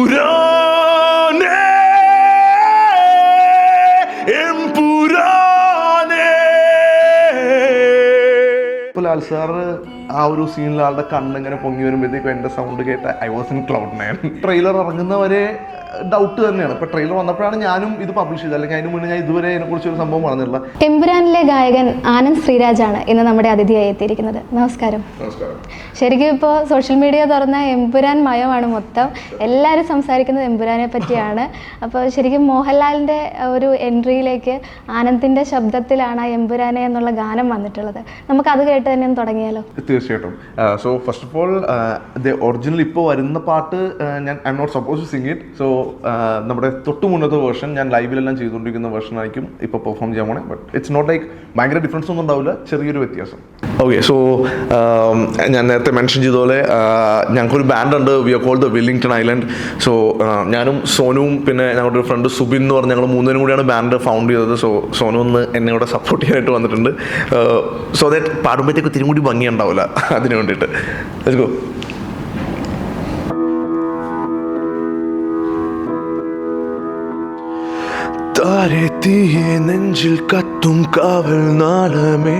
എംപുരാനേ എംപുരാനേ Lal sir ആ ഒരു സീനിൽ ആളുടെ കണ്ണിങ്ങനെ പൊങ്ങി വരുമ്പോഴത്തേക്കും എന്റെ സൗണ്ട് കേട്ട I was in cloud nine trailer ഇറങ്ങുന്നവരെ doubt തന്നെയാണ്. ഇപ്പൊ ട്രെയിലർ വന്നപ്പോഴാണ് ഞാനും ഇത് പബ്ലിഷ് ചെയ്തത്. അല്ലെങ്കിൽ അതിന് മുന്നേ ഞാൻ ഇതുവരെ അതിനെ കുറിച്ച് ഒരു സംഭവം പറഞ്ഞില്ല എമ്പുരാനിലെ ഗായകൻ ആനന്ദ് ആണ് ഇന്ന് നമ്മുടെ അതിഥിയായി എത്തിയിരിക്കുന്നത്. നമസ്കാരം. നമസ്കാരം. ശരിക്കും ഇപ്പോൾ സോഷ്യൽ മീഡിയ തുറന്ന എമ്പുരാൻ മയമാണ് മൊത്തം. എല്ലാവരും സംസാരിക്കുന്നത് എമ്പുരാനെ പറ്റിയാണ്. അപ്പോൾ ശരിക്കും മോഹൻലാലിന്റെ ഒരു എൻട്രിയിലേക്ക് ആനന്ദിന്റെ ശബ്ദത്തിലാണ് എമ്പുരാനെ എന്നുള്ള ഗാനം വന്നിട്ടുള്ളത്. നമുക്ക് അത് കേട്ട് തന്നെ തുടങ്ങിയാലോ? തീർച്ചയായിട്ടും. So first of all original ഇപ്പോൾ വരുന്ന പാട്ട് ഞാൻ I'm not suppose to sing it so നമ്മുടെ തൊട്ട് മുന്നത്തെ വേർഷൻ ഞാൻ ലൈവിലെല്ലാം ചെയ്തുകൊണ്ടിരിക്കുന്ന വേർഷൻ ആയിരിക്കും ഇപ്പോൾ പെർഫോം ചെയ്യാൻ പോണേ. ബട്ട് ഇറ്റ്സ് നോട്ട് ലൈക്ക് ഭയങ്കര ഡിഫറൻസ് ഒന്നും ഉണ്ടാവില്ല. ചെറിയൊരു വ്യത്യാസം. ഓക്കെ സോ ഞാൻ നേരത്തെ മെൻഷൻ ചെയ്ത പോലെ ഞങ്ങൾക്കൊരു ബാൻഡ് ഉണ്ട്. We are call the Willingdon Island so ഞാനും സോനുവും പിന്നെ ഞങ്ങളുടെ ഒരു ഫ്രണ്ട് സുബിൻ എന്ന് പറഞ്ഞ ഞങ്ങൾ മൂന്നിനും കൂടിയാണ് ബാൻഡ് ഫൗണ്ട് ചെയ്തത്. സോ സോനു ഒന്ന് എന്നെ ഇവിടെ സപ്പോർട്ട് ചെയ്യാനായിട്ട് വന്നിട്ടുണ്ട്. സോ ദാറ്റ് പാടുമ്പോഴത്തേക്ക് തിരികൂടി കൂടി ഭംഗി ഉണ്ടാവില്ല. അതിന് വേണ്ടിയിട്ട്. Let's go. തീയെ നെഞ്ചിൽ കത്തും കാവൽ നാളമേ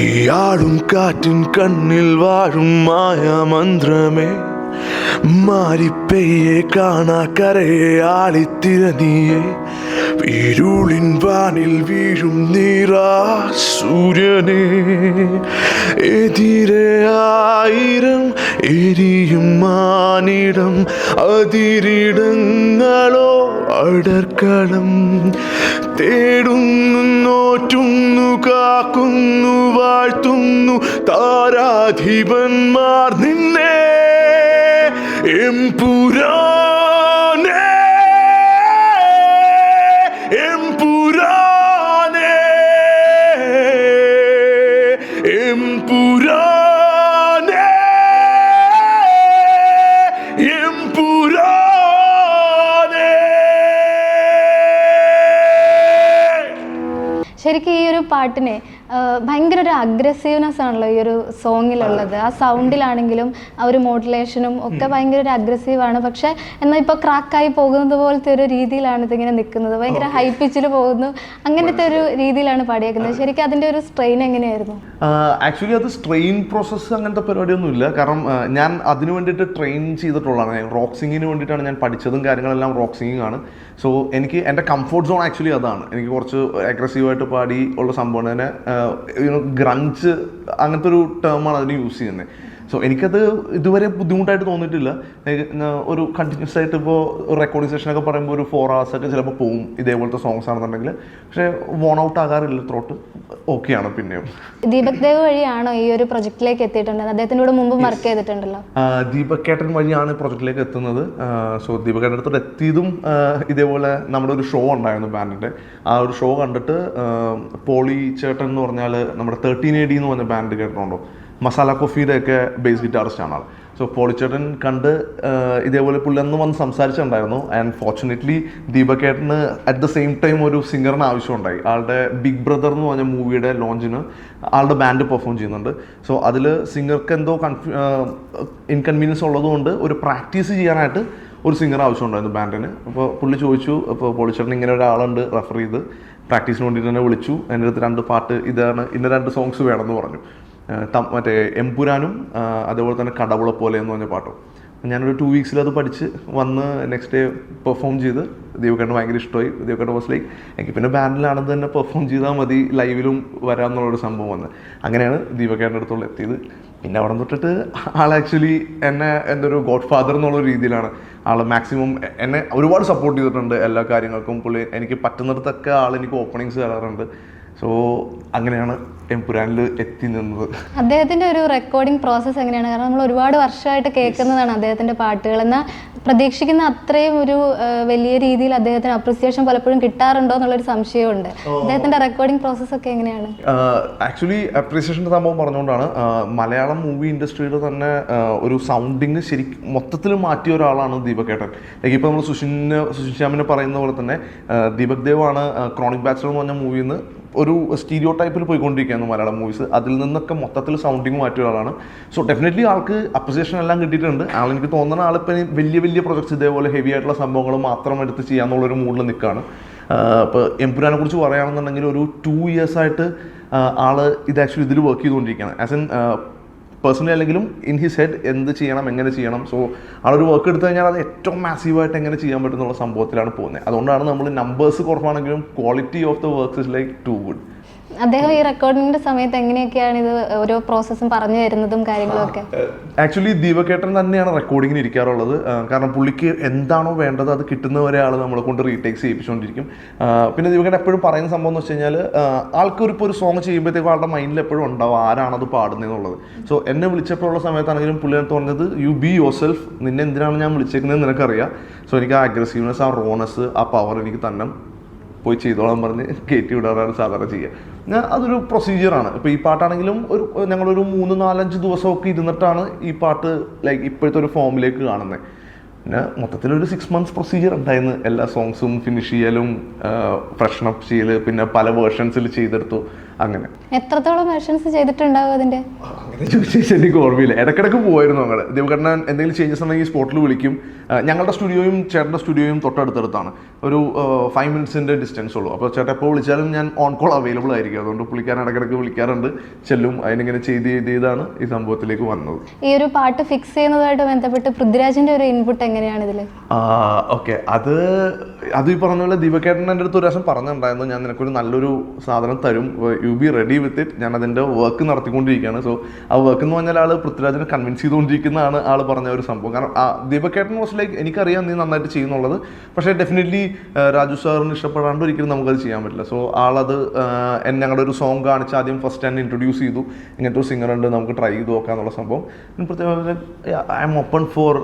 ഇയാളും കാറ്റിൻ കണ്ണിൽ വാഴും മായാമന്ത്രമേ മാരിപ്പെയ്യെ കാണാ കരയെ ആളിത്തിരനിയെ ഇരുളിൻ വാനിൽ വീഴും നീറാ സൂര്യനെ. എതിരെ ആയിരം എരിയും മാനിടം അതിരിടങ്ങളോ അടർക്കളം. തേടുന്നു നോറ്റുന്നു കാക്കുന്നു വാഴ്ത്തുന്നു താരാധിപന്മാർ നിന്നെ. എംപുരാനേ പാട്ടിനെ ഭയങ്കര ഒരു അഗ്രസീവ്നെസ് ആണല്ലോ ഈ ഒരു സോങ്ങിലുള്ളത് ആ സൗണ്ടിലാണെങ്കിലും ആ ഒരു മോഡുലേഷനും ഒക്കെ ഭയങ്കര ഒരു അഗ്രസീവാണ് പക്ഷെ എന്നാൽ ഇപ്പോൾ ക്രാക്കായി പോകുന്നത് പോലത്തെ ഒരു രീതിയിലാണ് ഇതിങ്ങനെ നിൽക്കുന്നത്. ഭയങ്കര ഹൈ പിച്ചിൽ പോകുന്നു. അങ്ങനത്തെ ഒരു രീതിയിലാണ് പാടിയേക്കുന്നത്. ശരിക്കും അതിന്റെ ഒരു സ്ട്രെയിൻ എങ്ങനെയായിരുന്നു? ആക്ച്വലി അത് സ്ട്രെയിൻ പ്രോസസ്സ് അങ്ങനത്തെ പരിപാടിയൊന്നുമില്ല കാരണം ഞാൻ അതിന് വേണ്ടിയിട്ട് ട്രെയിൻ ചെയ്തിട്ടുള്ളതാണ്. റോക്ക് സിംഗിന് വേണ്ടിയിട്ടാണ് ഞാൻ പഠിച്ചതും കാര്യങ്ങളെല്ലാം റോക്ക് സിംഗിങ് ആണ് സോ എനിക്ക് എന്റെ കംഫോർട്ട് സോൺ ആക്ച്വലി അതാണ്. എനിക്ക് കുറച്ച് അഗ്രസീവായിട്ട് പാടി ഉള്ള സംഭവം തന്നെ ഗ്രഞ്ച് അങ്ങനത്തെ ഒരു ടേമാണ് അതിന് യൂസ് ചെയ്യുന്നത് സോ എനിക്കത് ഇതുവരെ ബുദ്ധിമുട്ടായിട്ട് തോന്നിയിട്ടില്ല. ഒരു കണ്ടിന്യൂസ് ആയിട്ട് ഇപ്പോൾ റെക്കോർഡിംഗ് സെഷനൊക്കെ പറയുമ്പോൾ ഒരു ഫോർ ഒക്കെ ചിലപ്പോൾ പോവും ഇതേപോലത്തെ സോങ്സ് ആണെന്നുണ്ടെങ്കിൽ പക്ഷേ വോൺ ഔട്ട് ആകാറില്ല ത്രോട്ട് ഓക്കെയാണ് പിന്നെയും? ദീപക് ദേവ് വഴിയാണോ ഈ ഒരു പ്രൊജക്റ്റിലേക്ക് എത്തിയിട്ടുള്ളത്? അദ്ദേഹത്തിന്റെ കൂടെ മുമ്പ് വർക്ക് ചെയ്തിട്ടുണ്ടല്ലോ. ദീപക് കേട്ടൻ വഴിയാണ് പ്രൊജക്റ്റിലേക്ക് എത്തുന്നത്. സോ ദീപക് കേട്ടൻ അടുത്തോട്ട് എത്തിയതും ഇതേപോലെ നമ്മുടെ ഒരു ഷോ ഉണ്ടായിരുന്നു ബാൻഡിന്റെ. ആ ഒരു ഷോ കണ്ടിട്ട് പോളി ചേട്ടൻ എന്ന് പറഞ്ഞാൽ നമ്മുടെ തേർട്ടീൻ എ ഡി എന്ന് പറഞ്ഞ ബാൻഡ് കേട്ടിട്ടുണ്ടോ? മസാല കോഫിയുടെ ഒക്കെ ബേസ് ഗിറ്റാറിസ്റ്റ് ആണ് ആൾ സോ പോളിച്ചേട്ടൻ കണ്ട് ഇതേപോലെ പുള്ളി അന്ന് വന്ന് സംസാരിച്ചിട്ടുണ്ടായിരുന്നു. ആൻഡ് ഫോർച്ചുനേറ്റ്ലി ദീപകേട്ടന് അറ്റ് ദ സെയിം ടൈം ഒരു സിംഗറിന് ആവശ്യമുണ്ടായി. ആളുടെ ബിഗ് ബ്രദർ എന്ന് പറഞ്ഞ മൂവിയുടെ ലോഞ്ചിന് ആളുടെ ബാൻഡ് പെർഫോം ചെയ്യുന്നുണ്ട്. സോ അതിൽ സിംഗർക്ക് എന്തോ കൺഫ്യൂ ഇൻകൺവീനിയൻസ് ഉള്ളതുകൊണ്ട് ഒരു പ്രാക്ടീസ് ചെയ്യാനായിട്ട് ഒരു സിംഗർ ആവശ്യമുണ്ടായിരുന്നു ബാൻഡിന് അപ്പോൾ പുള്ളി ചോദിച്ചു അപ്പോൾ പോളിച്ചേട്ടൻ ഇങ്ങനെ ഒരാളുണ്ട് റെഫർ ചെയ്ത് പ്രാക്ടീസിന് വേണ്ടിയിട്ട് തന്നെ വിളിച്ചു. എന്റെ അടുത്ത് രണ്ട് പാട്ട് ഇതാണ് ഇന്ന രണ്ട് സോങ്സ് വേണമെന്ന് പറഞ്ഞു. മറ്റേ എംപുരാനും അതുപോലെ തന്നെ കടവുള പോലെ എന്ന് പറഞ്ഞ പാട്ടും. ഞാനൊരു ടു വീക്സിൽ അത് പഠിച്ച് വന്ന് നെക്സ്റ്റ് ഡേ പെർഫോം ചെയ്ത് ദീപകേട്ടൻ ഭയങ്കര ഇഷ്ടമായി. ദീപകേട്ടൻ വാസ് ലൈക്ക് എനിക്ക് പിന്നെ ബാൻഡിലാണെന്ന് തന്നെ പെർഫോം ചെയ്താൽ മതി ലൈവിലും വരാം വരാമെന്നുള്ളൊരു സംഭവം വന്ന്. അങ്ങനെയാണ് ദീപകേട്ടന്റെ അടുത്തുള്ള എത്തിയത്. പിന്നെ അവിടെ തൊട്ടിട്ട് ആൾ ആക്ച്വലി എന്നെ എന്റെ ഒരു ഗോഡ് ഫാദർ എന്നുള്ള രീതിയിലാണ് ആൾ മാക്സിമം എന്നെ ഒരുപാട് സപ്പോർട്ട് ചെയ്തിട്ടുണ്ട് എല്ലാ കാര്യങ്ങൾക്കും. പുള്ളി എനിക്ക് പറ്റുന്നിടത്തൊക്കെ ആൾ എനിക്ക് ഓപ്പണിങ്സ് തരാറുണ്ട്. സോ അങ്ങനെയാണ് എംപുരാനിൽ എത്തി നിന്നത്. അദ്ദേഹത്തിന്റെ ഒരു റെക്കോർഡിംഗ് പ്രോസസ്സ് എങ്ങനെയാണ്? കാരണം നമ്മൾ ഒരുപാട് വർഷമായിട്ട് കേൾക്കുന്നതാണ് അദ്ദേഹത്തിന്റെ പാട്ടുകൾ. എന്നാൽ പ്രതീക്ഷിക്കുന്ന അത്രയും ഒരു വലിയ രീതിയിൽ അദ്ദേഹത്തിന് അപ്രിസിയേഷൻ പലപ്പോഴും കിട്ടാറുണ്ടോ എന്നുള്ളൊരു സംശയമുണ്ട്. അദ്ദേഹത്തിന്റെ റെക്കോർഡിംഗ് പ്രോസസ്സ് ഒക്കെ എങ്ങനെയാണ്? ആക്ച്വലി അപ്രീസിയേഷന്റെ സംഭവം പറഞ്ഞുകൊണ്ടാണ് മലയാളം മൂവി ഇൻഡസ്ട്രിയുടെ തന്നെ ഒരു സൗണ്ടിങ് ശരി മൊത്തത്തിൽ മാറ്റിയ ഒരാളാണ് ദീപക് ഏട്ടൻ ലൈക്ക് ഇപ്പോൾ നമ്മൾ സുഷിന് സുഷിൻ ശ്യാമിനെ പറയുന്ന പോലെ തന്നെ ദീപക് ദേവാണ് ക്രോണിക് ബാച്ചലർ എന്ന് പറഞ്ഞ മൂവിയിൽ നിന്ന് ഒരു സ്റ്റീരിയോ ടൈപ്പിൽ പോയിക്കൊണ്ടിരിക്കുകയാണ് മലയാളം മൂവീസ് അതിൽ നിന്നൊക്കെ മൊത്തത്തിൽ സൗണ്ടിങ് മാറ്റിയ ഒരാളാണ്. സോ ഡെഫിനറ്റ്ലി ആൾക്ക് അപ്രിസിയേഷൻ എല്ലാം കിട്ടിയിട്ടുണ്ട്. ആൾ എനിക്ക് തോന്നുന്ന ആളിപ്പം വലിയ വലിയ പ്രൊജക്ട്സ് ഇതേപോലെ ഹെവി ആയിട്ടുള്ള സംഭവങ്ങൾ മാത്രം എടുത്ത് ചെയ്യാന്നുള്ളൊരു മൂഡിൽ നിൽക്കുകയാണ് ഇപ്പോൾ എംപുരാനെ കുറിച്ച് പറയുകയാണെന്നുണ്ടെങ്കിൽ ഒരു ടു ഇയേഴ്സായിട്ട് ആൾ ഇത് ആക്ച്വലി ഇതിൽ വർക്ക് ചെയ്തുകൊണ്ടിരിക്കുകയാണ്. ആസ് എൻ പേഴ്സണലി അല്ലെങ്കിലും ഇൻ ഹിസ് ഹെഡ് എന്ത് ചെയ്യണം എങ്ങനെ ചെയ്യണം. സോ ആളൊരു വർക്ക് എടുത്തു കഴിഞ്ഞാൽ അത് ഏറ്റവും മാസീവായിട്ട് എങ്ങനെ ചെയ്യാൻ പറ്റുന്നുള്ള സംഭവത്തിലാണ് പോകുന്നത്. അതുകൊണ്ടാണ് നമ്മൾ നമ്പേഴ്സ് കുറവാണെങ്കിലും quality of the works is like to good അദ്ദേഹം ഈ റെക്കോർഡിങ്ങിന്റെ സമയത്ത് എങ്ങനെയൊക്കെയാണ് ഇത് ഓരോ പ്രോസസ്സും പറഞ്ഞു തരുന്നതും കാര്യങ്ങളൊക്കെ? ആക്ച്വലി ദീപകേട്ടൻ തന്നെയാണ് റെക്കോർഡിങ്ങിന് ഇരിക്കാറുള്ളത്. കാരണം പുള്ളിക്ക് എന്താണോ വേണ്ടത് അത് കിട്ടുന്നവരെ ആൾ നമ്മളെ കൊണ്ട് റീടേക്സ് ചെയ്യിപ്പിച്ചുകൊണ്ടിരിക്കും. പിന്നെ ദീപകേട്ടൻ എപ്പോഴും പറയുന്ന സംഭവം എന്ന് വെച്ച് കഴിഞ്ഞാൽ ആൾക്കൊരു ഇപ്പോൾ ഒരു സോങ് ചെയ്യുമ്പോഴത്തേക്കും ആളുടെ മൈൻഡിൽ എപ്പോഴും ഉണ്ടാവും ആരാണത് പാടുന്നതെന്നുള്ളത് സോ എന്നെ വിളിച്ചപ്പോഴുള്ള സമയത്താണെങ്കിലും പുള്ളി തോന്നിയത് യു ബി യുവർ സെൽഫ് നിന്നെ എന്തിനാണ് ഞാൻ വിളിച്ചേക്കുന്നത് നിനക്കറിയാം. സോ എനിക്ക് ആ അഗ്രസീവ്നെസ് ആ റോണസ് ആ പവർ എനിക്ക് തന്നെ പോയി ചെയ്തോളാൻ പറഞ്ഞ് കയറ്റി വിടാറാണ് സാധാരണ ചെയ്യുക അതൊരു പ്രൊസീജിയറാണ് ഇപ്പോൾ ഈ പാട്ടാണെങ്കിലും ഒരു ഞങ്ങളൊരു മൂന്ന് നാലഞ്ച് ദിവസമൊക്കെ ഇരുന്നിട്ടാണ് ഈ പാട്ട് ലൈക്ക് ഇപ്പോഴത്തെ ഒരു ഫോമിലേക്ക് കാണുന്നത് പിന്നെ മൊത്തത്തിലൊരു സിക്സ് മന്ത്സ് പ്രൊസീജിയർ ഉണ്ടായിരുന്നു. എല്ലാ സോങ്സും ഫിനിഷ് ചെയ്യലും ഫ്രഷ്നപ്പ് ചെയ്യൽ പിന്നെ പല വേർഷൻസിൽ ചെയ്തെടുത്തു. അങ്ങനെ. എത്രത്തോളം വെർഷൻസ് ചെയ്തിട്ടുണ്ടാവും അതിന്റെ അങ്ങനെ ചോദിച്ചാൽ എനിക്ക് ഓർമ്മയില്ല. ഇടക്കിടക്ക് പോയിരുന്നു ഞങ്ങൾ ദൈവഘടന എന്തെങ്കിലും ചേഞ്ചസ് ഉണ്ടെങ്കിൽ സ്പോട്ടിൽ വിളിക്കും. ഞങ്ങളുടെ സ്റ്റുഡിയോയും ചേട്ടന്റെ സ്റ്റുഡിയോയും തൊട്ടടുത്തടുത്താണ്. ഒരു ഫൈവ് മിനിറ്റ്സിന്റെ ഡിസ്റ്റൻസ് ഉള്ളൂ. അപ്പോൾ ചേട്ടൻ എപ്പോൾ വിളിച്ചാലും ഞാൻ ഓൺ കോൾ അവൈലബിൾ ആയിരിക്കും. അതുകൊണ്ട് പുള്ളിക്കാരൻ ഇടക്കിടക്ക് വിളിക്കാറുണ്ട്. ചെല്ലും. അതിനിങ്ങനെ ചെയ്ത് ചെയ്ത് ചെയ്താണ് ഈ സംഭവത്തിലേക്ക് വന്നത്. ഈ ഒരു പാട്ട് ഫിക്സ് ചെയ്യുന്നതുമായിട്ട് ബന്ധപ്പെട്ട് പൃഥ്വിരാജിന്റെ ഒരു ഇൻപുട്ട് എങ്ങനെയാണ് ഇതിൽ ഓക്കെ അത് അത് ഈ പറഞ്ഞ പോലെ ദീപക്കേട്ടൻ എന്റെ അടുത്ത് ഒരു പ്രാവശ്യം പറഞ്ഞിട്ടുണ്ടായിരുന്നു. ഞാൻ നിനക്കൊരു നല്ലൊരു സാധനം തരും. You be ready with it ഞാൻ അതിന്റെ വർക്ക് നടത്തിക്കൊണ്ടിരിക്കുകയാണ്. സോ ആ വർക്ക് എന്ന് പറഞ്ഞാൽ ആൾ പൃഥ്വിരാജിനെ കൺവിൻസ് ചെയ്തുകൊണ്ടിരിക്കുന്നതാണ് ആൾ പറഞ്ഞ ഒരു സംഭവം. കാരണം ആ ദീപക്കേട്ടൻ വാസ് ലൈക്ക് എനിക്കറിയാം നീ നന്നായിട്ട് ചെയ്യുന്നുള്ളത്. പക്ഷേ ഡെഫിനറ്റ്ലി രാജു സാറിന് ഇഷ്ടപ്പെടാണ്ട് ഒരിക്കലും നമുക്കത് ചെയ്യാൻ പറ്റില്ല. സോ ആളത് എന്നെ ഞങ്ങളുടെ ഒരു സോങ് കാണിച്ച് ആദ്യം ഫസ്റ്റ് എന്നെ ഇൻട്രൊഡ്യൂസ് ചെയ്തു. ഇങ്ങനത്തെ ഒരു സിംഗർ ഉണ്ട് നമുക്ക് ട്രൈ ചെയ്ത് നോക്കാന്നുള്ള സംഭവം. ഞാൻ പ്രത്യേകം I'm open for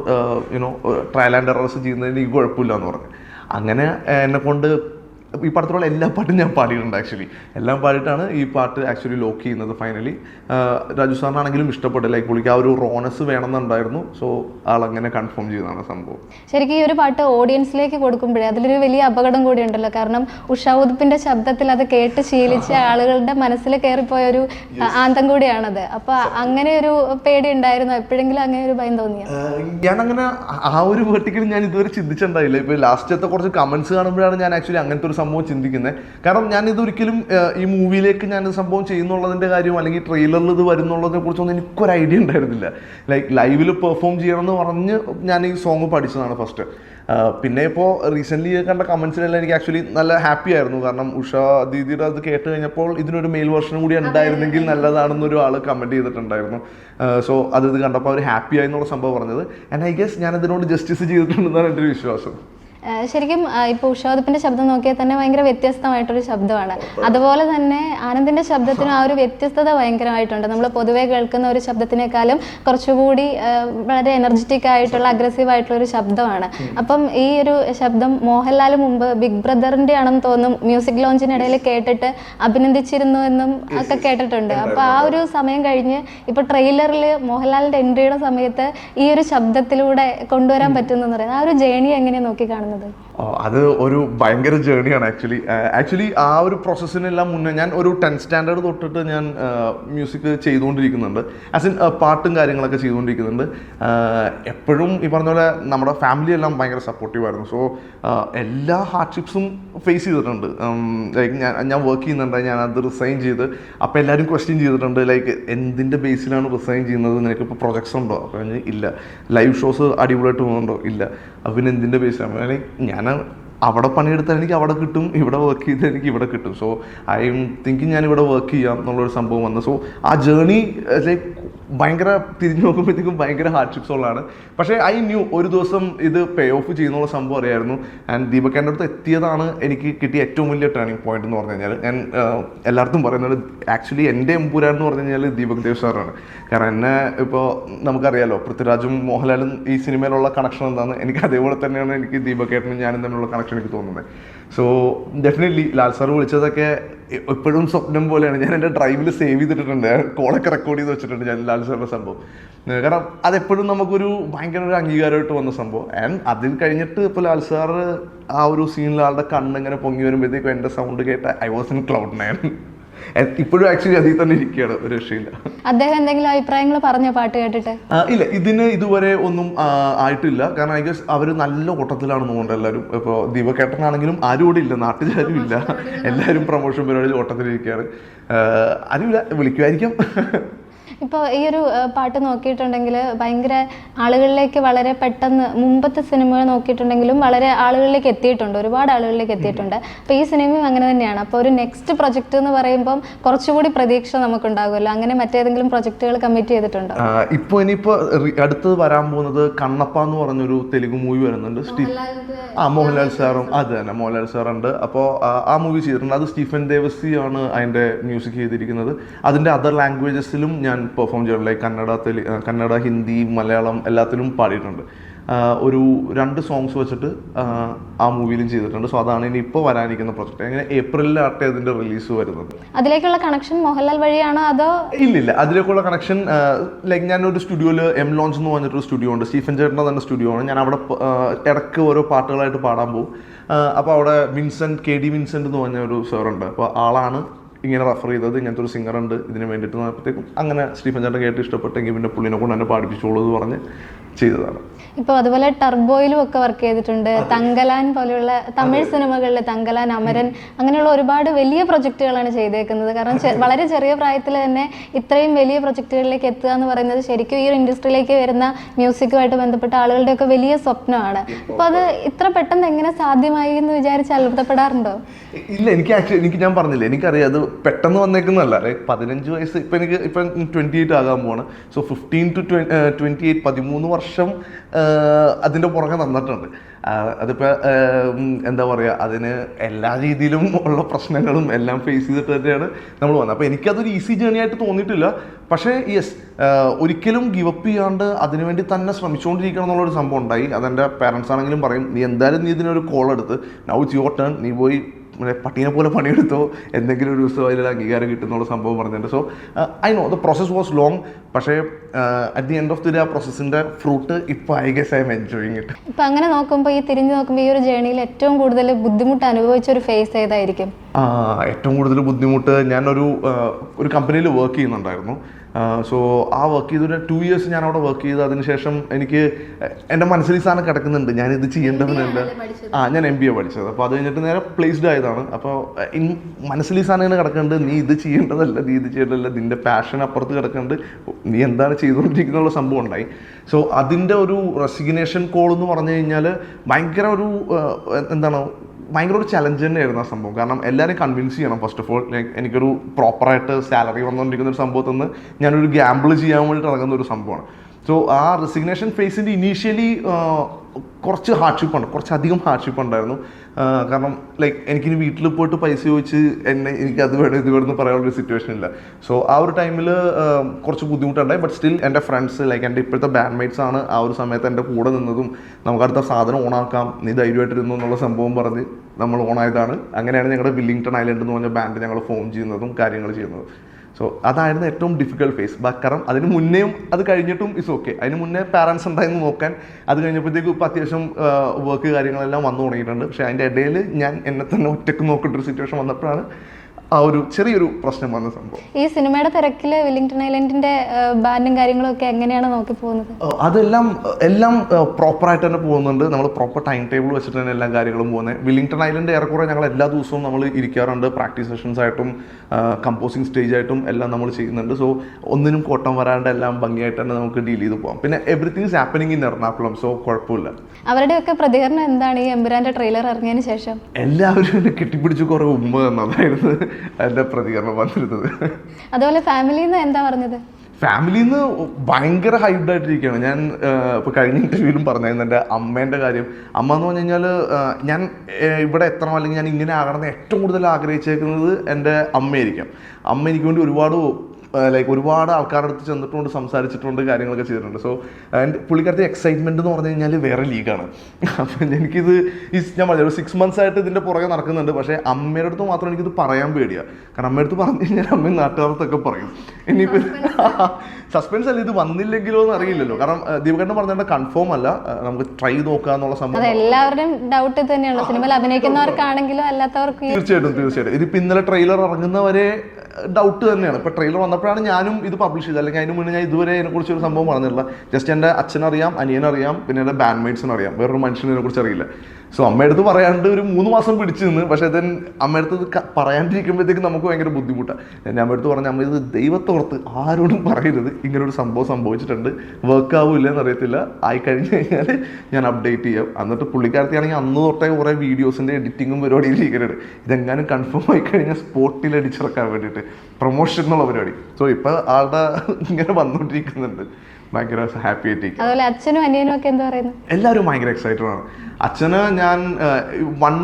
you know trial and errors ചെയ്യുന്നതിന് എനിക്ക് കുഴപ്പമില്ല എന്ന് പറഞ്ഞു. അങ്ങനെ എന്നെ കൊണ്ട് ഈ പടത്തിലുള്ള എല്ലാ പാട്ടും ഞാൻ പാടിയിട്ടുണ്ട് ആക്ച്വലി എല്ലാം പാടിയിട്ടാണ് ഈ പാട്ട് ആക്ച്വലി ലോക്ക് ചെയ്യുന്നത് ഫൈനലി രാജു സാറിനാണെങ്കിലും ഇഷ്ടപ്പെട്ടു ലൈക്ക് പുള്ളിക്ക് ആ ഒരു റോണസ് വേണമെന്നുണ്ടായിരുന്നു. സോ ആളങ്ങനെ കൺഫേം ചെയ്തതാണ് സംഭവം. ശരിക്കും ഈ ഒരു പാട്ട് ഓഡിയൻസിലേക്ക് കൊടുക്കുമ്പോഴേ അതിലൊരു വലിയ അപകടം കൂടി ഉണ്ടല്ലോ. കാരണം ഉഷാ ശബ്ദത്തിൽ അത് കേട്ട് ശീലിച്ച ആളുകളുടെ മനസ്സിൽ കയറിപ്പോയ ഒരു ആന്തം കൂടിയാണത്. അപ്പൊ അങ്ങനെ ഒരു പേടി ഉണ്ടായിരുന്നു? എപ്പോഴെങ്കിലും അങ്ങനെ ഒരു ഭയം തോന്നിയ? ഞാനങ്ങനെ ആ ഒരു വേർട്ടിക്കൽ ഞാൻ ഇതുവരെ ചിന്തിച്ചിട്ടുണ്ടായില്ല. ഇപ്പൊ ലാസ്റ്റത്തെ കുറച്ച് കമന്റ്സ് കാണുമ്പോഴാണ് ഞാൻ ആക്ച്വലി അങ്ങനത്തെ ഒരു സംഭവം ചിന്തിക്കുന്നത് കാരണം ഞാൻ ഇതൊരിക്കലും ഈ മൂവിയിലേക്ക് ഞാൻ ഇത് സംഭവം ചെയ്യുന്നുള്ളതിന്റെ കാര്യം അല്ലെങ്കിൽ ട്രെയിലറിൽ ഇത് വരുന്നുള്ളതിനെ കുറിച്ചൊന്നും എനിക്കൊരു ഐഡിയ ഉണ്ടായിരുന്നില്ല. ലൈക്ക് ലൈവിൽ പെർഫോം ചെയ്യണം എന്ന് പറഞ്ഞ് ഞാൻ ഈ സോങ് പഠിച്ചതാണ് ഫസ്റ്റ്. പിന്നെ ഇപ്പോൾ റീസെന്റ്ലി കണ്ട കമൻസിലെല്ലാം എനിക്ക് ആക്ച്വലി നല്ല ഹാപ്പി ആയിരുന്നു. കാരണം ഉഷ ദീദിയുടെ അത് കേട്ട് കഴിഞ്ഞപ്പോൾ ഇതിനൊരു മെയിൽ വേർഷൻ കൂടി ഉണ്ടായിരുന്നെങ്കിൽ നല്ലതാണെന്നൊരു ആൾ കമന്റ് ചെയ്തിട്ടുണ്ടായിരുന്നു. സോ അത് ഇത് കണ്ടപ്പോൾ അവർ ഹാപ്പി ആയി എന്നുള്ള സംഭവം പറഞ്ഞത്. ആൻഡ് ഐ ഗെസ് ഞാൻ അതിനോട് ജസ്റ്റിസ് ചെയ്തിട്ടുണ്ടെന്നാണ് എന്റെ ഒരു വിശ്വാസം. ശരിക്കും ഇപ്പൊ ഉഷാദപ്പിന്റെ ശബ്ദം നോക്കിയാൽ തന്നെ ഭയങ്കര വ്യത്യസ്തമായിട്ടൊരു ശബ്ദമാണ്. അതുപോലെ തന്നെ ആനന്ദിന്റെ ശബ്ദത്തിന് ആ ഒരു വ്യത്യസ്തത ഭയങ്കരമായിട്ടുണ്ട്. നമ്മൾ പൊതുവേ കേൾക്കുന്ന ഒരു ശബ്ദത്തിനേക്കാളും കുറച്ചുകൂടി വളരെ എനർജറ്റിക് ആയിട്ടുള്ള അഗ്രസീവ് ആയിട്ടുള്ള ഒരു ശബ്ദമാണ്. അപ്പം ഈ ഒരു ശബ്ദം മോഹൻലാൽ മുമ്പ് ബിഗ് ബ്രദറിന്റെ ആണെന്ന് തോന്നും മ്യൂസിക് ലോഞ്ചിനിടയിൽ കേട്ടിട്ട് അഭിനന്ദിച്ചിരുന്നു എന്നും ഒക്കെ കേട്ടിട്ടുണ്ട്. അപ്പൊ ആ ഒരു സമയം കഴിഞ്ഞ് ഇപ്പൊ ട്രെയിലറിൽ മോഹൻലാലിന്റെ എൻട്രിയുടെ സമയത്ത് ഈ ഒരു ശബ്ദത്തിലൂടെ കൊണ്ടുവരാൻ പറ്റുന്നു പറയുന്നത്. ആ ഒരു ജേണി എങ്ങനെയാണ് നോക്കി കാണുന്നത് ഓ, അത് ഒരു ഭയങ്കര ജേണിയാണ് ആക്ച്വലി ആക്ച്വലി ആ ഒരു പ്രോസസ്സിനെല്ലാം മുന്നേ ഞാൻ ഒരു ടെൻത്ത് സ്റ്റാൻഡേർഡ് തൊട്ടിട്ട് ഞാൻ മ്യൂസിക് ചെയ്തുകൊണ്ടിരിക്കുന്നുണ്ട്. ആസ് ഇൻ പാട്ടും കാര്യങ്ങളൊക്കെ ചെയ്തുകൊണ്ടിരിക്കുന്നുണ്ട്. എപ്പോഴും ഈ പറഞ്ഞ പോലെ നമ്മുടെ ഫാമിലി എല്ലാം ഭയങ്കര സപ്പോർട്ടീവ് ആയിരുന്നു. സോ എല്ലാ ഹാർഡ്ഷിപ്സും ഫേസ് ചെയ്തിട്ടുണ്ട്. ലൈക്ക് ഞാൻ ഞാൻ വർക്ക് ചെയ്യുന്നുണ്ട്. ഞാൻ അത് റിസൈൻ ചെയ്ത് അപ്പോൾ എല്ലാവരും ക്വസ്റ്റ്യൻ ചെയ്തിട്ടുണ്ട്. ലൈക്ക് എന്തിന്റെ ബേസിലാണ് റിസൈൻ ചെയ്യുന്നത്? നിനക്ക് ഇപ്പോൾ പ്രൊജക്ട്സ് ഉണ്ടോ? അപ്പോൾ ഇല്ല. ലൈവ് ഷോസ് അടിപൊളിയായിട്ട് പോകുന്നുണ്ടോ? ഇല്ല. അപ്പം പിന്നെ എന്തിന്റെ ബേസിലാണ് ലൈക്ക് ഞാൻ അവിടെ പണിയെടുത്താൽ എനിക്ക് അവിടെ കിട്ടും ഇവിടെ വർക്ക് ചെയ്താൽ എനിക്ക് ഇവിടെ കിട്ടും. സോ ഐ എം തിങ്കിങ് ഞാൻ ഇവിടെ വർക്ക് ചെയ്യാം എന്നുള്ളൊരു സംഭവം വന്നു. സോ ആ ജേണി ലൈക്ക് ഭയങ്കര തിരിഞ്ഞു നോക്കുമ്പോഴത്തേക്കും ഭയങ്കര ഹാർഡ്ഷിപ്സ് ഉള്ളതാണ് പക്ഷേ ഐ ന്യൂ ഒരു ദിവസം ഇത് പേ ഓഫ് ചെയ്യുന്നുള്ള സംഭവം അറിയായിരുന്നു. ആൻഡ് ദീപക് ദീപക്കേന്റെ അടുത്ത് എത്തിയതാണ് എനിക്ക് കിട്ടിയ ഏറ്റവും വലിയ ടേണിംഗ് പോയിന്റ് എന്ന് പറഞ്ഞു കഴിഞ്ഞാൽ ഞാൻ എല്ലായിടത്തും പറയുന്നത് ആക്ച്വലി എന്റെ എമ്പുരാൻ എന്ന് പറഞ്ഞു കഴിഞ്ഞാൽ ദീപക് ദേവ് സാറാണ് കാരണം എന്നെ ഇപ്പോൾ നമുക്കറിയാലോ പൃഥ്വിരാജും മോഹൻലാലും ഈ സിനിമയിലുള്ള കണക്ഷൻ എന്താണ് എനിക്ക് അതേപോലെ തന്നെയാണ് എനിക്ക് ദീപക് ദീപകേട്ടനും ഞാനും തമ്മിലുള്ള കണക്ഷൻ എനിക്ക് തോന്നുന്നത്. സോ ഡെഫിനറ്റ്ലി ലാൽ സാർ വിളിച്ചതൊക്കെ എപ്പോഴും സ്വപ്നം പോലെയാണ്. ഞാൻ എന്റെ ഡ്രൈവിൽ സേവ് ചെയ്തിട്ടുണ്ട് കോളൊക്കെ റെക്കോർഡ് ചെയ്ത് വെച്ചിട്ടുണ്ട് ഞാൻ ലാൽ സാറിന്റെ സംഭവം. കാരണം അതെപ്പോഴും നമുക്കൊരു ഭയങ്കര ഒരു അംഗീകാരമായിട്ട് വന്ന സംഭവം. ആൻഡ് അതിൽ കഴിഞ്ഞിട്ട് ഇപ്പോൾ ലാൽ സാറ് ആ ഒരു സീനിൽ ആളുടെ കണ്ണിങ്ങനെ പൊങ്ങി വരുമ്പോഴത്തേക്കും എന്റെ സൗണ്ട് കേട്ട I was in cloud nine ഇപ്പോഴും ആക്ച്വലി അതിൽ തന്നെ ഇരിക്കുകയാണ് ഒരു രക്ഷയില്ല. അദ്ദേഹം എന്തെങ്കിലും അഭിപ്രായങ്ങൾ പറഞ്ഞോ പാട്ട് കേട്ടിട്ട്? ഇല്ല ഇതിന് ഇതുവരെ ഒന്നും ആയിട്ടില്ല. കാരണം ഐ ഗസ് അവർ നല്ല ഓട്ടത്തിലാണ് തോന്നുന്നുണ്ട് എല്ലാവരും. ഇപ്പോൾ ദീപകേട്ടനാണെങ്കിലും ആരും ഇവിടെ ഇല്ല നാട്ടുകാരും ഇല്ല. എല്ലാവരും പ്രൊമോഷൻ പരിപാടി ഓട്ടത്തിലിരിക്കുകയാണ്. ആരുമില്ല വിളിക്കുമായിരിക്കും. ഇപ്പോൾ ഈ ഒരു പാട്ട് നോക്കിയിട്ടുണ്ടെങ്കിൽ ഭയങ്കര ആളുകളിലേക്ക് വളരെ പെട്ടെന്ന് മുമ്പത്തെ സിനിമകൾ നോക്കിയിട്ടുണ്ടെങ്കിലും വളരെ ആളുകളിലേക്ക് എത്തിയിട്ടുണ്ട് ഒരുപാട് ആളുകളിലേക്ക് എത്തിയിട്ടുണ്ട്. അപ്പോൾ ഈ സിനിമയും അങ്ങനെ തന്നെയാണ്. അപ്പോൾ ഒരു നെക്സ്റ്റ് പ്രൊജക്റ്റ് എന്ന് പറയുമ്പോൾ കുറച്ചുകൂടി പ്രതീക്ഷ നമുക്കുണ്ടാകുമല്ലോ. അങ്ങനെ മറ്റേതെങ്കിലും പ്രൊജക്റ്റുകൾ കമ്മിറ്റ് ചെയ്തിട്ടുണ്ടോ? ഇപ്പോൾ ഇനിയിപ്പോൾ അടുത്തത് വരാൻ പോകുന്നത് കണ്ണപ്പ എന്ന് പറഞ്ഞൊരു തെലുങ്ക് മൂവി വരുന്നുണ്ട്. ആ മോഹൻലാൽ സാറും അത് തന്നെ മോഹൻലാൽ സാറുണ്ട്. അപ്പോൾ ആ മൂവി ചെയ്തിട്ടുണ്ട്. അത് സ്റ്റീഫൻ ദേവസി ആണ് മ്യൂസിക് ചെയ്തിരിക്കുന്നത്. അതിന്റെ അതർ ലാംഗ്വേജസിലും ഞാൻ പെർഫോം ചെയ്തിട്ടുണ്ട്. ലൈക്ക് കന്നഡ തെലു കന്നഡ ഹിന്ദി മലയാളം എല്ലാത്തിലും പാടിയിട്ടുണ്ട്. ഒരു രണ്ട് സോങ്സ് വെച്ചിട്ട് ആ, മൂവിയിലും ചെയ്തിട്ടുണ്ട്. സോ അതാണ് ഇനി ഇപ്പോൾ വരാനിരിക്കുന്ന പ്രൊജക്ട് അങ്ങനെ ഏപ്രിലിലാട്ടെ അതിന്റെ റിലീസ് വരുന്നത്. അതിലേക്കുള്ള കണക്ഷൻ മോഹൻലാൽ വഴിയാണോ അതോ ഇല്ലില്ല. അതിലേക്കുള്ള കണക്ഷൻ ലൈക്ക് ഞാൻ ഒരു സ്റ്റുഡിയോയിൽ എം ലോഞ്ച് എന്ന് പറഞ്ഞിട്ടൊരു സ്റ്റുഡിയോ ഉണ്ട്. സ്റ്റീഫൻ ചേട്ടന്റെ തന്നെ സ്റ്റുഡിയോ ആണ്. ഞാൻ അവിടെ ഇടയ്ക്ക് ഓരോ പാട്ടുകളായിട്ട് പാടാൻ പോകും. അപ്പോൾ അവിടെ വിൻസെന്റ് കെ ഡി വിൻസെന്റ് എന്ന് പറഞ്ഞ ഒരു സാറുണ്ട് അപ്പോൾ ആളാണ് ഇങ്ങനെ റഫർ ചെയ്തത് ഇങ്ങനത്തെ ഒരു സിംഗർ ഉണ്ട് ഇതിന് വേണ്ടിയിട്ട് നോക്കുമ്പോഴത്തേക്കും അങ്ങനെ സ്റ്റീഫൻ ചേട്ടൻ കേട്ട് ഇഷ്ടപ്പെട്ടെങ്കിൽ പിന്നെ പുള്ളിനെ കൊണ്ട് എന്നെ പാടിപ്പിച്ചോളൂ എന്ന് പറഞ്ഞ് ചെയ്തതാണ്. ഇപ്പോൾ അതുപോലെ ടർബോയിലും ഒക്കെ വർക്ക് ചെയ്തിട്ടുണ്ട്. തങ്കലാൻ പോലെയുള്ള തമിഴ് സിനിമകളിൽ തങ്കലാൻ അമരൻ അങ്ങനെയുള്ള ഒരുപാട് വലിയ പ്രൊജക്റ്റുകളാണ് ചെയ്തേക്കുന്നത്. കാരണം വളരെ ചെറിയ പ്രായത്തിൽ തന്നെ ഇത്രയും വലിയ പ്രൊജക്റ്റുകളിലേക്ക് എത്തുക എന്ന് പറയുന്നത് ശരിക്കും ഈ ഒരു ഇൻഡസ്ട്രിയിലേക്ക് വരുന്ന മ്യൂസിക്കുമായിട്ട് ബന്ധപ്പെട്ട ആളുകളുടെ ഒക്കെ വലിയ സ്വപ്നമാണ്. അപ്പോൾ അത് ഇത്ര പെട്ടെന്ന് എങ്ങനെ സാധ്യമായി എന്ന് വിചാരിച്ച് അത്ഭുതപ്പെടാറുണ്ടോ? ഇല്ല എനിക്ക് ആക്ച്വലി എനിക്ക് ഞാൻ പറഞ്ഞില്ല എനിക്കറിയാം അത് പെട്ടെന്ന് വന്നേക്കുന്നതല്ല. ലൈക്ക് പതിനഞ്ച് വയസ്സ് ഇപ്പം എനിക്ക് ഇപ്പം ട്വന്റി എയ്റ്റ് ആകാൻ പോവാണ്. So fifteen to twenty eight പതിമൂന്ന് വർഷം അതിന്റെ പുറകെ നടന്നിട്ടുണ്ട്. അതിപ്പോൾ എന്താ പറയുക അതിന് എല്ലാ രീതിയിലും ഉള്ള പ്രശ്നങ്ങളും എല്ലാം ഫേസ് ചെയ്തിട്ട് തന്നെയാണ് നമ്മൾ വന്നത്. അപ്പോൾ എനിക്കതൊരു ഈസി ജേണി ആയിട്ട് തോന്നിയിട്ടില്ല. പക്ഷേ യെസ് ഒരിക്കലും ഗിവപ്പ് ചെയ്യാണ്ട് അതിനുവേണ്ടി തന്നെ ശ്രമിച്ചുകൊണ്ടിരിക്കണം എന്നുള്ളൊരു സംഭവം ഉണ്ടായി. അതെന്റെ പേരൻസ് ആണെങ്കിലും പറയും നീ എന്തായാലും നീ ഇതിനൊരു കോൾ എടുത്ത് നൗ ഇറ്റ്സ് യുവർ ടേൺ നീ പോയി മറ്റേ പട്ടീനെ പോലെ പണിയെടുത്തോ. എന്തെങ്കിലും ഒരു ദിവസം അതിലൊരു അംഗീകാരം കിട്ടുന്നുള്ള സംഭവം പറഞ്ഞിട്ടുണ്ട്. So I know the process was long പക്ഷേ at the end of the day ആ പ്രോസസ്സിന്റെ ഫ്രൂട്ട് ഇപ്പോൾ I guess I'm enjoying it ഇപ്പം അങ്ങനെ നോക്കുമ്പോൾ ഈ തിരിഞ്ഞു നോക്കുമ്പോൾ ഈ ഒരു ജേണിയിൽ ഏറ്റവും കൂടുതൽ ബുദ്ധിമുട്ട് അനുഭവിച്ച ഒരു ഫേസ് ഏതായിരിക്കും? ഏറ്റവും കൂടുതൽ ബുദ്ധിമുട്ട് ഞാനൊരു ഒരു ഒരു കമ്പനിയിൽ വർക്ക് ചെയ്യുന്നുണ്ടായിരുന്നു. സോ ആ വർക്ക് ചെയ്തൊരു ടു ഇയേഴ്സ് ഞാൻ അവിടെ വർക്ക് ചെയ്ത് അതിനുശേഷം എനിക്ക് എന്റെ മനസ്സിൽ ഈ സാധനം കിടക്കുന്നുണ്ട്. ഞാൻ ഇത് ചെയ്യേണ്ടതെന്നുണ്ട് ആ ഞാൻ എം ബി എ പഠിച്ചത്. അപ്പോൾ അത് കഴിഞ്ഞിട്ട് നേരെ പ്ലേസ്ഡ് ആയതാണ്. അപ്പോൾ ഇൻ മനസ്സിൽ ഈ സാധനം ഇങ്ങനെ കിടക്കുന്നുണ്ട്. നീ ഇത് ചെയ്യേണ്ടതല്ല നീ ഇത് ചെയ്യേണ്ടതല്ല. നിന്റെ പാഷൻ അപ്പുറത്ത് കിടക്കുന്നുണ്ട്. നീ എന്താണ് ചെയ്തുകൊണ്ടിരിക്കുന്നുള്ള സംഭവം ഉണ്ടായി. സോ അതിന്റെ ഒരു റെസിഗ്നേഷൻ കോൾ എന്ന് പറഞ്ഞു കഴിഞ്ഞാൽ ഭയങ്കര ഒരു എന്താണ് ഭയങ്കര ഒരു ചലഞ്ച് തന്നെയായിരുന്നു ആ സംഭവം. കാരണം എല്ലാവരെയും കൺവിൻസ് ചെയ്യണം ഫസ്റ്റ് ഓഫ് ഓൾ ലൈക്ക് എനിക്കൊരു പ്രോപ്പറായിട്ട് സാലറി വന്നുകൊണ്ടിരിക്കുന്ന ഒരു സംഭവത്തിൽ നിന്ന് ഞാനൊരു ഗ്യാമ്പിൾ ചെയ്യാൻ വേണ്ടിയിട്ട് ഇറങ്ങുന്ന ഒരു സംഭവമാണ്. സോ ആ റെസിഗ്നേഷൻ ഫേസിന്റെ ഇനീഷ്യലി കുറച്ച് ഹാർഡ്ഷിപ്പ് ഉണ്ട്. കുറച്ചധികം ഹാർഡ്ഷിപ്പ് ഉണ്ടായിരുന്നു. കാരണം ലൈക്ക് എനിക്കിനി വീട്ടിൽ പോയിട്ട് പൈസ ചോദിച്ച് എന്നെ എനിക്ക് അത് വേണം ഇത് വേണമെന്ന് പറയാനുള്ളൊരു സിറ്റുവേഷൻ ഇല്ല. സോ ആ ഒരു ടൈമിൽ കുറച്ച് ബുദ്ധിമുട്ടുണ്ടായി. ബട്ട് സ്റ്റിൽ എന്റെ ഫ്രണ്ട്സ് ലൈക്ക് എന്റെ ഇപ്പോഴത്തെ ബാൻഡ്മേറ്റ്സ് ആണ് ആ ഒരു സമയത്ത് എന്റെ കൂടെ നിന്നതും നമുക്ക് അടുത്ത സാധനം ഓണാക്കാം നീ ധൈര്യമായിട്ടിരുന്നു എന്നുള്ള സംഭവം പറഞ്ഞ് നമ്മൾ ഓണായതാണ് അങ്ങനെയാണ് ഞങ്ങളുടെ വില്ലിംഗ്ടൺ ഐലൻഡ് എന്ന് പറഞ്ഞ ബാൻഡ് ഞങ്ങൾ ഫോം ചെയ്യുന്നതും കാര്യങ്ങൾ ചെയ്യുന്നതും. സോ അതായിരുന്നു ഏറ്റവും ഡിഫിക്കൽട്ട് ഫേസ് കാരണം അതിന് മുന്നേയും അത് കഴിഞ്ഞിട്ടും ഇസ് ഓക്കെ അതിന് മുന്നേ പാരൻസ് ഉണ്ടായിരുന്നു നോക്കാൻ. അത് കഴിഞ്ഞപ്പോഴത്തേക്കും ഇപ്പോൾ അത്യാവശ്യം വർക്ക് കാര്യങ്ങളെല്ലാം വന്നു തുടങ്ങിയിട്ടുണ്ട്. പക്ഷേ അതിന്റെ ഇടയിൽ ഞാൻ എന്നെ തന്നെ ഒറ്റയ്ക്ക് നോക്കേണ്ട ഒരു സിറ്റുവേഷൻ വന്നപ്പോഴാണ് ആ ഒരു ചെറിയൊരു പ്രശ്നം വന്ന സംഭവം. ഈ സിനിമയുടെ തിരക്കിൽ വില്ലിംഗ്ടൺ ഐലൻഡിന്റെ ബാൻഡും കാര്യങ്ങളും ഒക്കെ എങ്ങനെയാണ് നോക്കി പോകുന്നത്? അതെല്ലാം എല്ലാം പ്രോപ്പറായിട്ട് തന്നെ പോകുന്നുണ്ട്. നമ്മൾ പ്രോപ്പർ ടൈം ടേബിൾ വെച്ചിട്ട് തന്നെ എല്ലാ കാര്യങ്ങളും പോകുന്നത് വില്ലിംഗ്ടൺ ഐലൻഡ് ഏറെക്കുറെ ഞങ്ങൾ എല്ലാ ദിവസവും നമ്മൾ ഇരിക്കാറുണ്ട്. പ്രാക്ടീസ് സെഷൻസ് ആയിട്ടും കമ്പോസിംഗ് സ്റ്റേജ് ആയിട്ടും എല്ലാം നമ്മൾ ചെയ്യുന്നുണ്ട്. സോ ഒന്നിനും കോട്ടം വരാണ്ട് എല്ലാം ഭംഗിയായിട്ട് തന്നെ നമുക്ക് ഡീൽ ചെയ്ത് പോകാം പിന്നെ everything is happening in Ernakulam so കുഴപ്പമില്ല. അവരുടെയൊക്കെ പ്രതികരണം എന്താണ് ഈ എമ്പുരാന്റെ ട്രെയിലർ ഇറങ്ങിയതിന് ശേഷം? എല്ലാവരും കെട്ടിപ്പിടിച്ച് കുറേ ഉമ്മ തന്നതായിരുന്നു. എന്റെ പ്രതികരണം വന്നിരുന്നത്. അതുപോലെ ഫാമിലിയിൽ നിന്ന് എന്താ പറഞ്ഞത്? ഫാമിലിയിൽ നിന്ന് ഭയങ്കര ഹൈബ്ഡ് ആയിട്ടിരിക്കുകയാണ്. ഞാൻ ഇപ്പോൾ കഴിഞ്ഞ ഇന്റർവ്യൂവിലും പറഞ്ഞായിരുന്നു എന്റെ അമ്മേന്റെ കാര്യം. അമ്മ എന്ന് പറഞ്ഞു കഴിഞ്ഞാൽ ഞാൻ ഇവിടെ എത്തണം അല്ലെങ്കിൽ ഞാൻ ഇങ്ങനെ ആകണമെന്ന് ഏറ്റവും കൂടുതൽ ആഗ്രഹിച്ചേക്കുന്നത് എന്റെ അമ്മയായിരിക്കാം. അമ്മ എനിക്ക് വേണ്ടി ഒരുപാട് ലൈക്ക് ഒരുപാട് ആൾക്കാരുടെ അടുത്ത് ചെന്നിട്ടുണ്ട് സംസാരിച്ചിട്ടുണ്ട് കാര്യങ്ങളൊക്കെ ചെയ്തിട്ടുണ്ട്. സോ ആൻഡ് പുള്ളിക്കാരത്തെ എക്സൈറ്റ്മെന്റ് എന്ന് പറഞ്ഞു കഴിഞ്ഞാൽ വേറെ ലീഗാണ്. അപ്പം എനിക്കിത് ഞാൻ പറഞ്ഞു ഒരു സിക്സ് മന്ത്സ് ആയിട്ട് ഇതിന്റെ പുറകെ നടക്കുന്നുണ്ട്. പക്ഷേ അമ്മയുടെ അടുത്ത് മാത്രം എനിക്കിത് പറയാൻ പേടിയാണ് കാരണം അമ്മയുടെ അടുത്ത് പറഞ്ഞു കഴിഞ്ഞാൽ അമ്മയും നാട്ടുകാർത്തൊക്കെ പറയും. ഇനിയിപ്പോൾ സസ്പെൻസ് അല്ല? ഇത് വന്നില്ലെങ്കിലോ എന്ന് അറിയില്ലല്ലോ. കാരണം ദീപകണ്ഠൻ പറഞ്ഞ കൺഫേം അല്ല. നമുക്ക് ട്രൈ നോക്കുക എന്നുള്ള സംഭവം എല്ലാവരുടെയും ഡൗട്ട് തന്നെയാണ് സിനിമയിൽ അഭിനയിക്കുന്നവർക്കാണെങ്കിലും അല്ലാത്തവർക്കും തീർച്ചയായിട്ടും തീർച്ചയായിട്ടും. ഇതിപ്പോ ഇന്നലെ ട്രെയിലർ ഇറങ്ങുന്നവരെ ഡൗട്ട് തന്നെയാണ്. ഇപ്പൊ ട്രെയിലർ വന്നപ്പോഴാണ് ഞാനും ഇത് പബ്ലിഷ് ചെയ്തത്. അല്ലെങ്കിൽ അതിന് മുന്നേ ഞാൻ ഇതുവരെ അതിനെ കുറിച്ച് ഒരു സംഭവം പറഞ്ഞിട്ടില്ല. ജസ്റ്റ് എന്റെ അച്ഛനറിയാം അനിയനറിയാം പിന്നെ എന്റെ ബാൻഡ്മേറ്റ്സിനറിയാം വേറൊരു മനുഷ്യനെ കുറിച്ച് അറിയില്ല. സോ അമ്മയടുത്ത് പറയാണ്ട് ഒരു മൂന്ന് മാസം പിടിച്ചു നിന്ന് പക്ഷേ ദെൻ അമ്മയടുത്ത് പറയാണ്ടിരിക്കുമ്പോഴത്തേക്ക് നമുക്ക് ഭയങ്കര ബുദ്ധിമുട്ടാണ് ഞാൻ അമ്മയടുത്ത് പറഞ്ഞ അമ്മ ഇത് ദൈവത്തോർത്ത് ആരോടും പറയരുത്. ഇങ്ങനൊരു സംഭവം സംഭവിച്ചിട്ടുണ്ട്. വർക്ക് ആവില്ല എന്നറിയത്തില്ല ആയി കഴിഞ്ഞ് കഴിഞ്ഞാൽ ഞാൻ അപ്ഡേറ്റ് ചെയ്യാം. എന്നിട്ട് പുള്ളിക്കാരത്തിയാണെങ്കിൽ അന്ന് തൊട്ടേ കുറേ വീഡിയോസിന്റെ എഡിറ്റിങ്ങും പരിപാടിയിൽ ഇരിക്കരുത് ഇതെങ്ങാനും കൺഫേം ആയി കഴിഞ്ഞാൽ സ്പോട്ടിൽ അടിച്ചിറക്കാൻ വേണ്ടിയിട്ട്. പ്രൊമോഷൻ എന്നുള്ള പരിപാടി. സോ ഇപ്പോൾ ആളുടെ ഇങ്ങനെ വന്നുകൊണ്ടിരിക്കുന്നുണ്ട് ഭയങ്കര ഹാപ്പി ആയിട്ടിരിക്കും അതുപോലെ അച്ഛനും അനിയനും ഒക്കെ എന്താ പറയുന്നു? എല്ലാവരും ഭയങ്കര എക്സൈറ്റഡ് ആണ്. അച്ഛന് ഞാൻ വൺ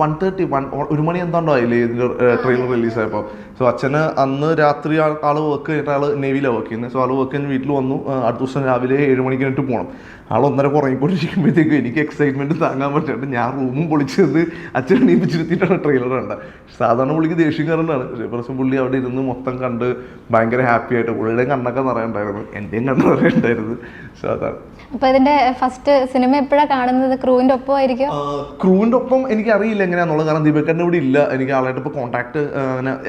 വൺ തേർട്ടി വൺ ഒരു മണി എന്താണ്ടോ ആയില്ലേ ഇതിന്റെ ട്രെയിലർ റിലീസ് ആയപ്പോൾ സോ അച്ഛന് അന്ന് രാത്രി ആൾ വർക്ക് ചെയ്തിട്ട് ആൾ നേവിയിലാണ് വർക്ക് ചെയ്യുന്നത് സോ ആൾ വർക്ക് കഴിഞ്ഞ് വീട്ടിൽ വന്നു. അടുത്ത ദിവസം രാവിലെ ഏഴ് മണിക്ക് കഴിഞ്ഞിട്ട് പോകണം ആൾ കുറയിക്കൊണ്ടിരിക്കുമ്പോഴത്തേക്കും എനിക്ക് എക്സൈറ്റ്മെന്റ് താങ്ങാൻ പറ്റാണ്ട് ഞാൻ റൂമും പൊളിച്ചത് അച്ഛനെ എണീപ്പിച്ചിരുത്തിയിട്ടാണ് ട്രെയിലർ കണ്ടത്. സാധാരണ പുള്ളിക്ക് ദേഷ്യം കാരണമാണ്. പക്ഷേ പ്രശ്നം പുള്ളി അവിടെ ഇരുന്ന് മൊത്തം കണ്ട് ഭയങ്കര ഹാപ്പി ആയിട്ട് പുള്ളിയുടെയും കണ്ണൊക്കെ നിറയുണ്ടായിരുന്നു. എന്റെയും കണ്ണ് നിറയുണ്ടായിരുന്നു. സാധാരണ അതാണ് അപ്പൊ ഇതിന്റെ ഫസ്റ്റ് സിനിമ എപ്പോഴാണ് കാണുന്നത്? ക്രൂവിന്റെ ഒപ്പമായിരിക്കും ക്രൂവിന്റെ ഒപ്പം എനിക്ക് അറിയില്ല എങ്ങനെയാണെന്നുള്ളത് കാരണം ദീപക്കറിന് ഇവിടെ ഇല്ല. എനിക്ക് ആളായിട്ട് ഇപ്പോൾ കോൺടാക്ട്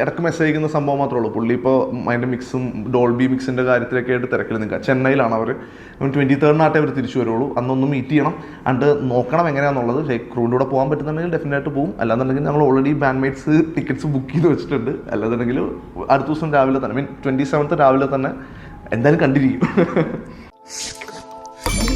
ഇടയ്ക്ക് മെസ്സേജ് അയക്കുന്ന സംഭവം മാത്രമേ ഉള്ളൂ. പുള്ളി ഇപ്പോൾ അതിന്റെ മിക്സും ഡോൾബി മിക്സിന്റെ കാര്യത്തിലൊക്കെ ആയിട്ട് തിരക്കിൽ നിൽക്കുക. ചെന്നൈയിലാണ് അവർ ട്വന്റി തേർഡിനായിട്ടേ അവർ തിരിച്ചു വരുള്ളൂ അന്നൊന്ന് മീറ്റ് ചെയ്യണം. അണ്ട് നോക്കണം എങ്ങനെയാണെന്നുള്ളത് ക്രൂവിന്റെ കൂടെ പോകാൻ പറ്റുന്നുണ്ടെങ്കിൽ ഡെഫിനറ്റായിട്ട് പോകും അല്ലാന്നുണ്ടെങ്കിൽ ഞങ്ങൾ ഓൾറെഡി ബാൻഡ്മേറ്റ്സ് ടിക്കറ്റ്സ് ബുക്ക് ചെയ്ത് വെച്ചിട്ടുണ്ട്. അല്ലാന്നുണ്ടെങ്കിൽ അടുത്ത ദിവസം രാവിലെ തന്നെ. മീൻ ട്വന്റി സെവൻത്ത് രാവിലെ തന്നെ. എന്തായാലും കണ്ടിരിക്കും.